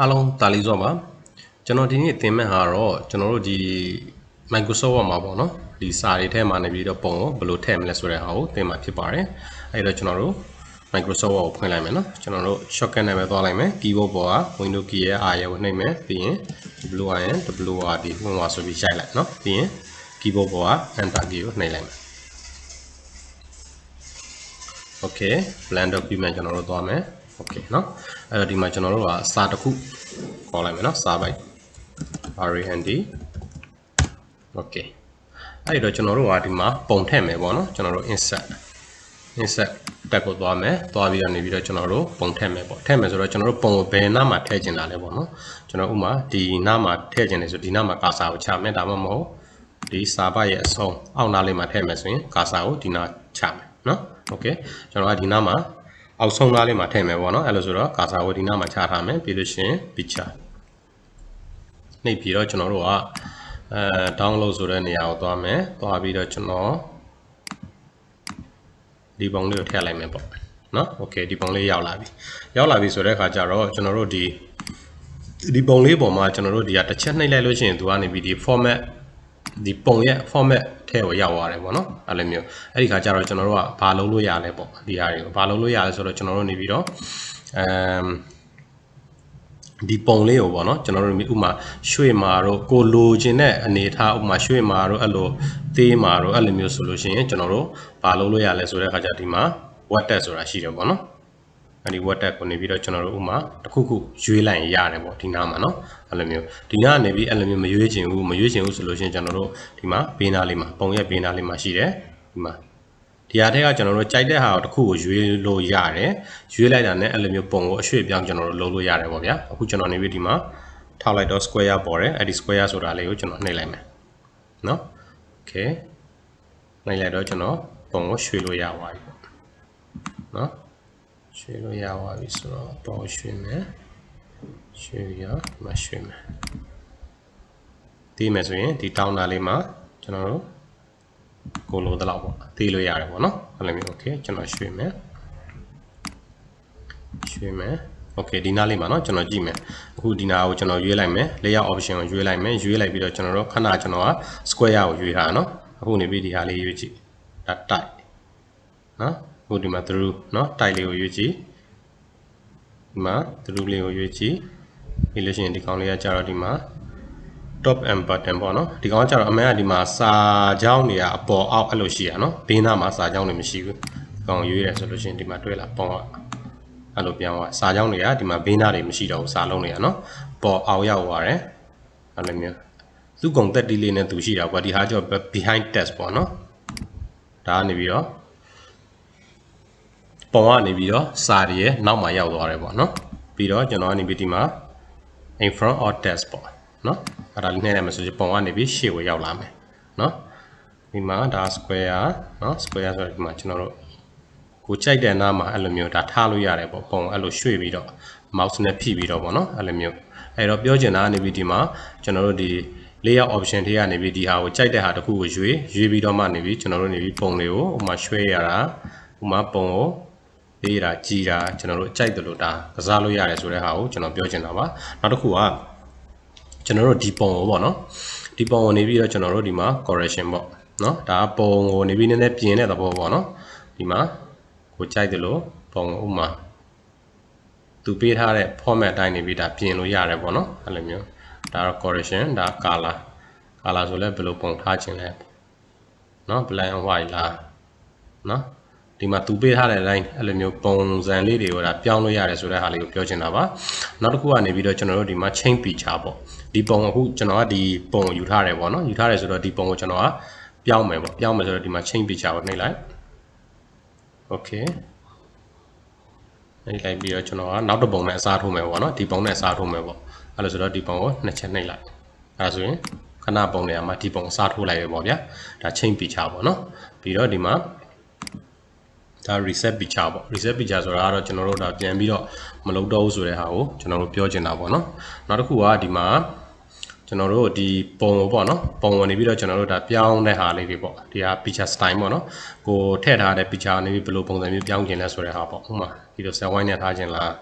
အားလုံးတာလီစောပါကျွန်တော်ဒီနေ့သင်မဲ့ဟာတော့ကျွန်တော်တို့ဒီ Microsoft Word မှာပေါ့နော်ဒီစာတွေထဲမှာနေပြီးတော့ပုံကိုဘယ်လိုထည့်မလဲဆိုတဲ့ဟာကိုသင်မှာဖြစ်ပါတယ်အဲ့တော့ကျွန်တော်တို့ Microsoft Word ကိုဖွင့်လိုက်မယ်နော်ကျွန်တော်တို့ shortcut နဲ့ပဲသွားလိုက်မယ် keyboard ပေါ်က Windows key ရဲ့ R ရဲ့ကိုနှိပ်မယ်ပြီးရင် WIN WRD ဝင်သွားဆိုပြီးရိုက်လိုက်နော်ပြီးရင် keyboard ပေါ်က enter key ကိုနှိပ်လိုက်မယ် okay blend document ကျွန်တော်တို့သွားမယ် okay เนาะအဲ့တော့ဒီမှာကျွန်တော်တို့ကစာတစ်ခုခေါ်လိုက်မယ်เนาะစာပိုက် rand okay အဲ့တော့ကျွန်တော်တို့ကဒီမှာပုံထည့်မယ်ပေါ့နော်ကျွန်တော်တို့ insert insert တက်ကိုသွားမယ်သွားပြီးတော့နေပြီးတော့ကျွန်တော်တို့ပုံထည့်မယ်ပေါ့ထည့်မယ်ဆိုတော့ကျွန်တော်တို့ပုံကိုဘယ်နားမှာထည့်ကျင်တာလဲပေါ့နော်ကျွန်တော်ဥမာဒီနားမှာထည့်ကျင်တယ်ဆိုဒီနားမှာကာစာကိုချမယ်ဒါမှမဟုတ်ဒီစာပိုက်ရဲ့အဆုံးအောက်နားလေးမှာထည့်မယ်ဆိုရင်ကာစာကိုဒီနားချမယ်နော် okay ကျွန်တော်ကဒီနားမှာ အောက်ဆုံးနားလေးမှာထည့်မယ်ပေါ့နော်အဲ့လိုဆိုတော့ကာစာကိုဒီနားမှာချထားမယ်ပြီးလို့ရှိရင် picture နှိပ်ပြီးတော့ကျွန်တော်တို့ကအဲ download ဆိုတဲ့နေရာကိုသွားမယ်သွားပြီးတော့ကျွန်တော်ဒီပုံလေးကိုထည့်လိုက်မယ်ပေါ့နော် okay ဒီပုံလေးရောက်လာပြီရောက်လာပြီဆိုတဲ့အခါကျတော့ကျွန်တော်တို့ဒီဒီပုံလေးပေါ်မှာကျွန်တော်တို့ဒီကတစ်ချက်နှိပ်လိုက်လို့ရှိရင်သူကနေပြီးဒီ format ဒီပုံရဲ့ format ထဲကိုရောက်သွားတယ်ပေါ့နော်အဲ့လိုမျိုးအဲ့ဒီခါကျတော့ကျွန်တော်တို့ကဘာလုပ်လို့ရလဲပေါ့ဒီဟာတွေကိုဘာလုပ်လို့ရလဲဆိုတော့ကျွန်တော်တို့နေပြီးတော့အမ်ဒီပုံလေးကိုပေါ့နော်ကျွန်တော်တို့ဥမာရွှေမာတို့ကိုလိုချင်တဲ့အနေထားဥမာရွှေမာတို့အဲ့လိုသေးမာတို့အဲ့လိုမျိုးဆိုလို့ရှိရင်ကျွန်တော်တို့ဘာလုပ်လို့ရလဲဆိုတဲ့အခါကျဒီမှာ what tag ဆိုတာရှိတယ်ပေါ့နော် အဲ့ဒီ WhatsApp ကိုနေပြီးတော့ကျွန်တော်တို့ဥမာတစ်ခုခုရွေးလိုက်ရင်ရတယ်ပေါ့ဒီနားမှာနော်အဲ့လိုမျိုးဒီနားကနေပြီးအဲ့လိုမျိုးမရွေးချင်ဘူးမရွေးချင်ဘူးဆိုလို့ရှိရင်ကျွန်တော်တို့ဒီမှာဘေးနားလေးမှာပုံရက်ဘေးနားလေးမှာရှိတယ်ဒီမှာဒီဟာတဲ့ကကျွန်တော်တို့ကြိုက်တဲ့ဟာတစ်ခုကိုရွေးလို့ရတယ်ရွေးလိုက်တာနဲ့အဲ့လိုမျိုးပုံကိုအရွှေ့ပြောင်းကျွန်တော်တို့လုပ်လို့ရတယ်ပေါ့ဗျာအခုကျွန်တော်နေပြီးဒီမှာထောက်လိုက်တော့ square ပေါ်တယ်အဲ့ဒီ square ဆိုတာလေးကိုကျွန်တော်နှိပ်လိုက်မယ်နော် okay နှိပ်လိုက်တော့ကျွန်တော်ပုံကိုရွှေ့လို့ရပါပြီပေါ့နော် ရွှေ့လို့ရသွားပြီဆိုတော့ပုံရွှေ့မယ်ရွှေ့ရမရွှေ့မယ်တီးမယ်ဆိုရင်ဒီတောင်းတာလေးမှာကျွန်တော်တို့ကိုလိုတလောက်ပေါ့တီးလို့ရတယ်ပေါ့နော်အဲ့လိုမျိုး okay ကျွန်တော်ရွှေ့မယ်ရွှေ့မယ် okay ဒီနားလေးမှာเนาะကျွန်တော်ကြည့်မယ်အခုဒီနားကိုကျွန်တော်ရွေးလိုက်မယ် layout option ကိုရွေးလိုက်မယ်ရွေးလိုက်ပြီးတော့ကျွန်တော်တို့ခဏကျွန်တော်က square ကိုရွေးထားတာเนาะအခုနေပြီးဒီဟာလေးရွေးကြည့်ဒါ type နော်အ ခုဒီမှာ through နော် type လေးကိုရွေးကြည့်ဒီမှာ through လေးကိုရွေးကြည့်ပြီးလို့ရှိရင်ဒီကောင်လေးကကြာတော့ဒီမှာ top and button ပေါ့နော်ဒီကောင်ကကြာတော့အမှန်ကဒီမှာစာကြောင်းတွေကအပေါ်အောက်အဲ့လိုရှိရနော်ဘေးနားမှာစာကြောင်းတွေမရှိဘူးဒီကောင်ရွေးတယ်ဆိုလို့ရှိရင်ဒီမှာတွေ့လာပုံကအဲ့လိုပြောင်းသွားစာကြောင်းတွေကဒီမှာဘေးနားတွေမရှိတော့ဘူးစာလုံးတွေကနော်ပေါ်အောက်ရောက်သွားတယ်အဲ့လိုမျိုးသူ့ကုံတက်တီးလေးနဲ့သူရှိတာကွာဒီဟာကြော behind text ပေါ့နော်ဒါကနေပြီးတော့ ပုံကနေပြီးတော့စာတွေရဲ့နောက်မှာရောက်သွားတယ်ပေါ့နော်ပြီးတော့ကျွန်တော်ကနေပြီးဒီမှာ in front or test ပေါ့နော်အဲ့ဒါလေးနဲ့လည်းမဆိုပုံကနေပြီးရှေ့ကိုရောက်လာမယ်နော်ဒီမှာဒါ square နော် square ဆိုတော့ဒီမှာကျွန်တော်တို့ကိုကြိုက်တဲ့နားမှာအဲ့လိုမျိုးဒါထားလို့ရတယ်ပေါ့ပုံအဲ့လိုရွှေ့ပြီးတော့ mouse နဲ့ဖိပြီးတော့ပေါ့နော်အဲ့လိုမျိုးအဲ့တော့ပြောချင်တာကနေပြီးဒီမှာကျွန်တော်တို့ဒီ layout option တွေကနေပြီးဒီဟာကိုကြိုက်တဲ့ဟာတစ်ခုကိုရွေးရွေးပြီးတော့မှနေပြီးကျွန်တော်တို့နေပြီးပုံတွေကိုဥမာရွှဲရတာဥမာပုံကို လေးတာကြီးတာကျွန်တော်တို့ကြိုက်တယ်လို့ဒါကစားလို့ရတယ်ဆိုတဲ့ဟာကိုကျွန်တော်ပြောချင်တာပါနောက်တစ်ခုကကျွန်တော်တို့ဒီပုံကိုပေါ့နော်ဒီပုံကိုနေပြီးတော့ကျွန်တော်တို့ဒီမှာ correction ပေါ့နော်ဒါပုံကိုနေပြီးနည်းနည်းပြင်တဲ့သဘောပေါ့နော်ဒီမှာကိုကြိုက်တယ်လို့ပုံကိုဥမာသူပေးထားတဲ့ format အတိုင်းနေပြီးဒါပြင်လို့ရတယ်ပေါ့နော်အဲ့လိုမျိုးဒါတော့ correction ဒါ color color ဆိုလဲဘယ်လိုပုံထားခြင်းလဲနော် black and white လားနော် ဒီမှာသူပေးထားတဲ့ line အဲ့လိုမျိုးပုံစံလေးတွေကိုဒါပြောင်းလို့ရတယ်ဆိုတဲ့ဟာလေးကိုပြောချင်တာပါနောက်တစ်ခုကနေပြီးတော့ကျွန်တော်တို့ဒီမှာ chain feature ပေါ့ဒီပုံအခုကျွန်တော်ကဒီပုံကိုယူထားတယ်ပေါ့နော်ယူထားတယ်ဆိုတော့ဒီပုံကိုကျွန်တော်ကပြောင်းမယ်ပေါ့ပြောင်းမယ်ဆိုတော့ဒီမှာ chain feature ကိုနှိပ်လိုက် okay နှိပ်လိုက်ပြီးတော့ကျွန်တော်ကနောက်တစ်ပုံနဲ့အစားထိုးမယ်ပေါ့နော်ဒီပုံနဲ့အစားထိုးမယ်ပေါ့အဲ့လိုဆိုတော့ဒီပုံကိုနှစ်ချက်နှိပ်လိုက်အဲဒါဆိုရင်ခဏပုံနေရာမှာဒီပုံအစားထိုးလိုက်ရပေါ့ဗျာဒါ chain feature ပေါ့နော်ပြီးတော့ဒီမှာ ဒါ reset picture ပေါ့ reset picture ဆိုတာကတော့ကျွန်တော်တို့ဒါပြန်ပြီးတော့မလုပ်တော့ဘူးဆိုတဲ့ဟာကိုကျွန်တော်တို့ပြောချင်တာပေါ့နော်နောက်တစ်ခုကဒီမှာကျွန်တော်တို့ဒီပုံပေါ့နော်ပုံဝင်နေပြီးတော့ကျွန်တော်တို့ဒါပြောင်းတဲ့ဟာလေးတွေပေါ့ဒီဟာ picture style ပေါ့နော်ကိုထည့်ထားတဲ့ picture နေပြီးဘယ်လိုပုံစံမျိုးပြောင်းခြင်းလဲဆိုတဲ့ဟာပေါ့ဥပမာဒီလို cell wine နဲ့ထားခြင်းလား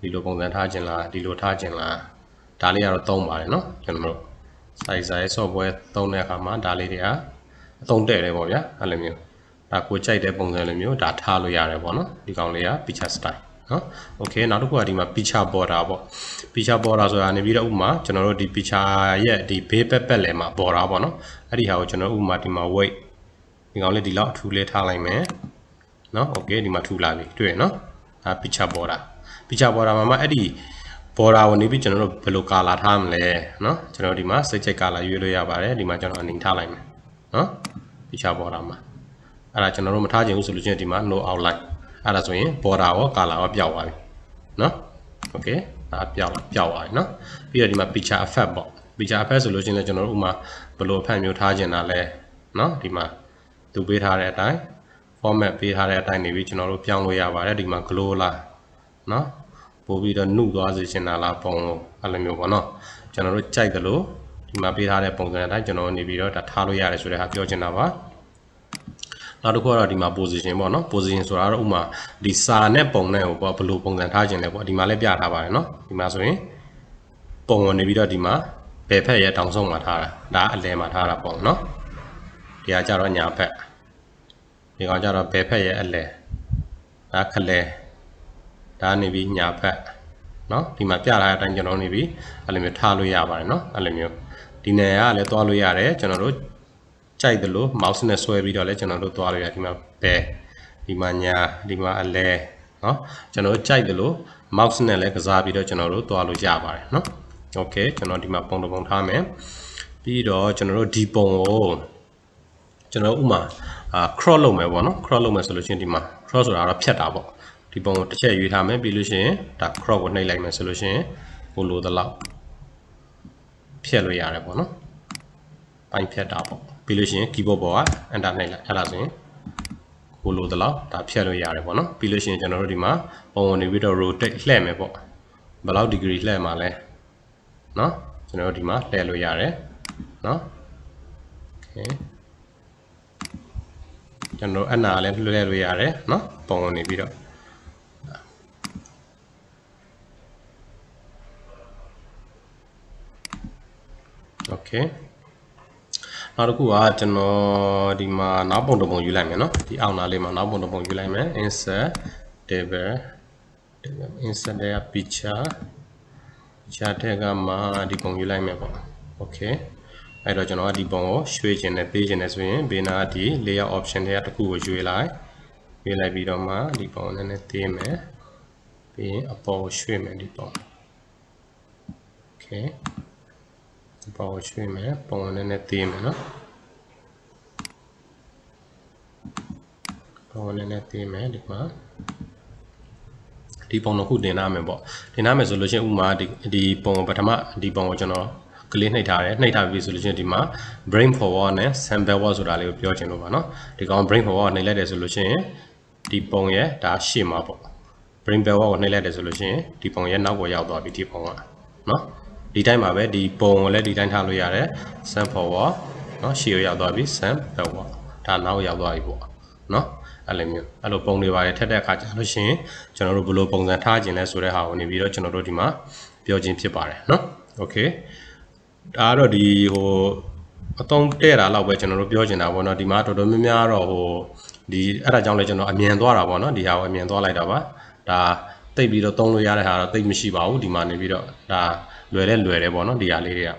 ဒီလိုပုံစံထားခြင်းလားဒီလိုထားခြင်းလားဒါလေးကတော့သုံးပါတယ်နော်ကျွန်တော်တို့ size size software သုံးတဲ့အခါမှာဒါလေးတွေကအသုံးတည့်တယ်ပေါ့ဗျာအဲ့လိုမျိုး ဒါကိုကြိုက်တဲ့ပုံစံလိုမျိုးဒါထားလို့ရတယ်ပေါ့နော်ဒီကောင်လေးက picture style နော် okay နောက်တစ်ခုကဒီမှာ picture border ပေါ့ picture border ဆိုတာနေပြီးတော့ဥမာကျွန်တော်တို့ဒီ picture ရဲ့ဒီဘေးပက်ပက်လဲမှာ border ပေါ့နော်အဲ့ဒီဟာကိုကျွန်တော်ဥမာဒီမှာ weight ဒီကောင်လေးဒီလောက်အထူလေးထားလိုက်မယ်နော် okay ဒီမှာထူလာပြီတွေ့ရနော်ဒါ picture border picture border မှာမှအဲ့ဒီ border ကိုနေပြီးကျွန်တော်တို့ဘယ်လို color ထားမလဲနော်ကျွန်တော်ဒီမှာစိတ်ချိတ် color ရွေးလို့ရပါတယ်ဒီမှာကျွန်တော်အနေထားလိုက်မယ်နော် picture border မှာ အဲ့ဒါကျွန်တော်တို့မထားချင်ဘူးဆိုလို့ချင်းဒီမှာ no outline အဲ့ဒါဆိုရင် border ရော color ရောပျောက်သွားပြီเนาะ okay ဒါပျောက်ပျောက်သွားပြီเนาะပြီးတော့ဒီမှာ picture effect ပေါ့ picture effect ဆိုလို့ချင်းလည်းကျွန်တော်တို့ဥမာဘယ်လို effect မျိုးထားချင်တာလဲเนาะဒီမှာသူပေးထားတဲ့အတိုင်း format ပေးထားတဲ့အတိုင်းနေပြီးကျွန်တော်တို့ပြောင်းလို့ရပါတယ်ဒီမှာ glow လားเนาะပို့ပြီးတော့နှုတ်သွားစေချင်တာလားပုံလို့အဲ့လိုမျိုးပေါ့နော်ကျွန်တော်တို့ကြိုက်တယ်လို့ဒီမှာပေးထားတဲ့ပုံစံအတိုင်းကျွန်တော်နေပြီးတော့ဒါထားလို့ရတယ်ဆိုတဲ့ဟာပြောချင်တာပါ နောက်တစ်ခုကတော့ဒီမှာ position ပေါ့နော် position ဆိုတာကတော့ဥမာဒီစာနဲ့ပုံနဲ့ဟိုပေါ့ဘယ်လိုပုံစံထားခြင်းလဲပေါ့ဒီမှာလည်းပြထားပါတယ်နော်ဒီမှာဆိုရင်ပုံဝင်နေပြီးတော့ဒီမှာဘယ်ဖက်ရဲ့တောင်ဆုံးမှာထားတာဒါအလဲမှာထားတာပေါ့နော်ဒီကကြတော့ညာဖက်ဒီကောင်ကြတော့ဘယ်ဖက်ရဲ့အလဲဒါခလဲဒါနေပြီးညာဖက်နော်ဒီမှာပြထားတဲ့အတိုင်းကျွန်တော်နေပြီးအဲ့လိုမျိုးထားလို့ရပါတယ်နော်အဲ့လိုမျိုးဒီနယ်ကလည်းသွားလို့ရတယ်ကျွန်တော်တို့ ကြိုက်တယ်လို့ mouse နဲ့ဆွဲပြီးတော့လည်းကျွန်တော်တို့သွားလို့ရတယ်ဒီမှာဘယ်ဒီမှာညာဒီမှာအလဲเนาะကျွန်တော်တို့ကြိုက်တယ်လို့ mouse နဲ့လည်းကစားပြီးတော့ကျွန်တော်တို့သွားလို့ရပါတယ်เนาะ okay ကျွန်တော်ဒီမှာပုံတစ်ပုံထားမယ်ပြီးတော့ကျွန်တော်တို့ဒီပုံကိုကျွန်တော်ဥမာအာ cross လုပ်မယ်ပေါ့နော် cross လုပ်မယ်ဆိုလို့ရှိရင်ဒီမှာ cross ဆိုတာတော့ဖြတ်တာပေါ့ဒီပုံကိုတစ်ချက်ရွေးထားမယ်ပြီးလို့ရှိရင်ဒါ crop ကိုနှိပ်လိုက်မယ်ဆိုလို့ရှိရင်ကိုလိုသလောက်ဖြတ်လို့ရတယ်ပေါ့နော်ပိုင်းဖြတ်တာပေါ့ ပြီးလို့ရှိရင် keyboard ပေါ်က enter နှိပ်လိုက်အဲ့ဒါဆိုရင်ကိုလိုသလောက်ဒါဖြတ်လို့ရတယ်ပေါ့နော်ပြီးလို့ရှိရင်ကျွန်တော်တို့ဒီမှာပုံဝင်နေပြီးတော့ rotate လှည့်မယ်ပေါ့ဘယ်လောက် degree လှည့်မှာလဲเนาะကျွန်တော်တို့ဒီမှာလှည့်လို့ရတယ်เนาะ okay ကျွန်တော်အနာလည်းလွှဲလို့ရတယ်เนาะပုံဝင်နေပြီးတော့ okay နောက်တစ်ခုကကျွန်တော်ဒီမှာနောက်ပုံတစ်ပုံယူလိုက်မယ်နော်ဒီအောက်နားလေးမှာနောက်ပုံတစ်ပုံယူလိုက်မယ် insert table insert တဲ့ picture picture ထက်ကမှဒီပုံယူလိုက်မယ်ပေါ့ okay အဲ့တော့ကျွန်တော်ကဒီပုံကိုရွှေ့ခြင်းနဲ့ပေးခြင်းနဲ့ဆိုရင်ဘေးနားဒီ layer option တွေကတစ်ခုကိုရွှေ့လိုက်ရွှေ့လိုက်ပြီးတော့မှဒီပုံကိုနည်းနည်းသေးမယ်ပြီးရင်အပေါ်ကိုရွှေ့မယ်ဒီပုံ okay ပေါ်ရွှေ့မယ်ပုံနဲ့နဲ့သေးမယ်နော်ပုံနဲ့နဲ့သေးမယ်ဒီမှာဒီပုံတော့ခုတင်ထားမယ်ပေါ့တင်ထားမယ်ဆိုလို့ရှိရင်ဥမာဒီဒီပုံပထမဒီပုံကိုကျွန်တော်ကလေးနှိပ်ထားတယ်နှိပ်ထားပြီဆိုလို့ရှိရင်ဒီမှာ brain forward နဲ့ sample word ဆိုတာလေးကိုပြောချင်လို့ပါနော်ဒီကောင် brain forward နှိပ်လိုက်တယ်ဆိုလို့ရှိရင်ဒီပုံရဲ့ဒါရှေ့မှာပေါ့ brain forward ကိုနှိပ်လိုက်တယ်ဆိုလို့ရှိရင်ဒီပုံရဲ့နောက်ကိုရောက်သွားပြီဒီပုံကနော် ဒီတိုင်းမှာပဲဒီပုံကိုလည်းဒီတိုင်းထားလို့ရတယ် send forward เนาะရှေ့ရောက်သွားပြီ send backward ဒါနောက်ရောက်သွားပြီပေါ့เนาะအဲ့လိုမျိုးအဲ့လိုပုံတွေပါတယ်ထက်တဲ့အခါကျလို့ရှိရင်ကျွန်တော်တို့ဘယ်လိုပုံစံထားခြင်းလဲဆိုတဲ့ဟာကိုနေပြီးတော့ကျွန်တော်တို့ဒီမှာပြောခြင်းဖြစ်ပါတယ်เนาะ okay ဒါကတော့ဒီဟိုအတုံးတဲ့တာလောက်ပဲကျွန်တော်တို့ပြောချင်တာပေါ့เนาะဒီမှာတော်တော်များများတော့ဟိုဒီအဲ့ဒါကြောင့်လည်းကျွန်တော်အမြင်သွားတာပေါ့เนาะဒီဟာကိုအမြင်သွားလိုက်တာပါဒါ တိတ်ပြီးတော့သုံးလို့ရတဲ့ဟာတော့တိတ်မရှိပါဘူးဒီမှာနေပြီးတော့ဒါလွယ်လဲလွယ်တယ်ပေါ့နော်ဒီဟာလေးတွေက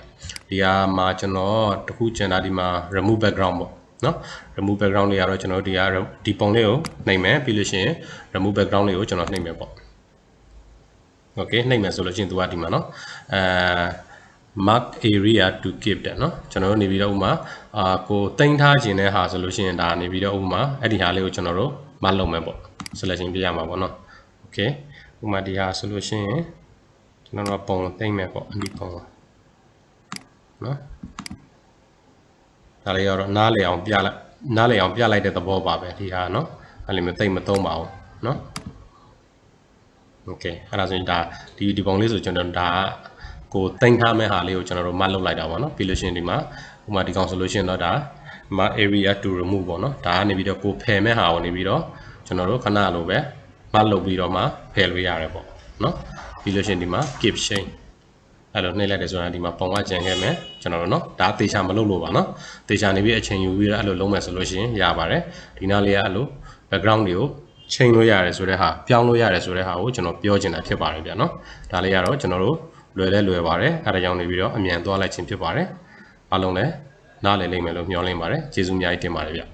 ဒီဟာမှာကျွန်တော်တခုကျန်တာဒီမှာ remove background ပေါ့နော် remove background လေးကတော့ကျွန်တော်ဒီဟာဒီပုံလေးကိုနှိပ်မယ်ပြီးလို့ရှိရင် remove background လေးကိုကျွန်တော်နှိပ်မယ်ပေါ့ okay နှိပ်မယ်ဆိုလို့ရှိရင်သူကဒီမှာနော်အဲ mark area to keep တဲ့เนาะကျွန်တော်တို့နေပြီးတော့ဥမာအာကိုတင်ထားခြင်းတဲ့ဟာဆိုလို့ရှိရင်ဒါနေပြီးတော့ဥမာအဲ့ဒီဟာလေးကိုကျွန်တော်တို့မလုပ်မယ်ပေါ့ selection ပြရမှာပေါ့เนาะ okay ဥမာဒီဟာဆိုလို့ရှိရင်ကျွန်တော်တို့ပုံသိမ့်မယ်ပေါ့အနိပုံနော်ဒါလေးကတော့နားလေအောင်ပြလိုက်နားလေအောင်ပြလိုက်တဲ့သဘောပါပဲဒီဟာနော်အဲ့လိုမျိုးသိမ့်မသုံးပါဘူးနော်โอเคအဲ့ဒါဆိုရင်ဒါဒီဒီပုံလေးဆိုကျွန်တော်ဒါကိုသိမ့်ထားမဲ့ဟာလေးကိုကျွန်တော်တို့မတ်လုပ်လိုက်တာပေါ့နော်ပြီးလို့ရှိရင်ဒီမှာဥမာဒီကောင်ဆိုလို့ရှိရင်တော့ဒါမ area to remove ပေါ့နော်ဒါကနေပြီးတော့ကိုဖယ်မဲ့ဟာကိုနေပြီးတော့ကျွန်တော်တို့ခဏလိုပဲ မလုပ်ပြီးတော့မှဖယ်လို့ရတယ်ပေါ့နော်ပြီးလို့ရှိရင်ဒီမှာ keep chain အဲ့လိုနှိပ်လိုက်တယ်ဆိုရင်ဒီမှာပုံကကျန်ခဲ့မယ်ကျွန်တော်တို့နော်ဒါသေချာမလုပ်လို့ပါနော်သေချာနေပြီးအချိန်ယူပြီးတော့အဲ့လိုလုံးမယ်ဆိုလို့ရှိရင်ရပါတယ်ဒီနားလေးကအဲ့လို background တွေကိုချိန်လို့ရတယ်ဆိုတဲ့ဟာပြောင်းလို့ရတယ်ဆိုတဲ့ဟာကိုကျွန်တော်ပြောချင်တာဖြစ်ပါတယ်ဗျာနော်ဒါလေးကတော့ကျွန်တော်တို့လွယ်လဲလွယ်ပါတယ်အဲဒါကြောင့်နေပြီးတော့အမြန်သွားလိုက်ခြင်းဖြစ်ပါတယ်အားလုံးလည်းနားလည်လိမ့်မယ်လို့မျှော်လင့်ပါတယ်ကျေးဇူးအများကြီးတင်ပါတယ်ဗျာ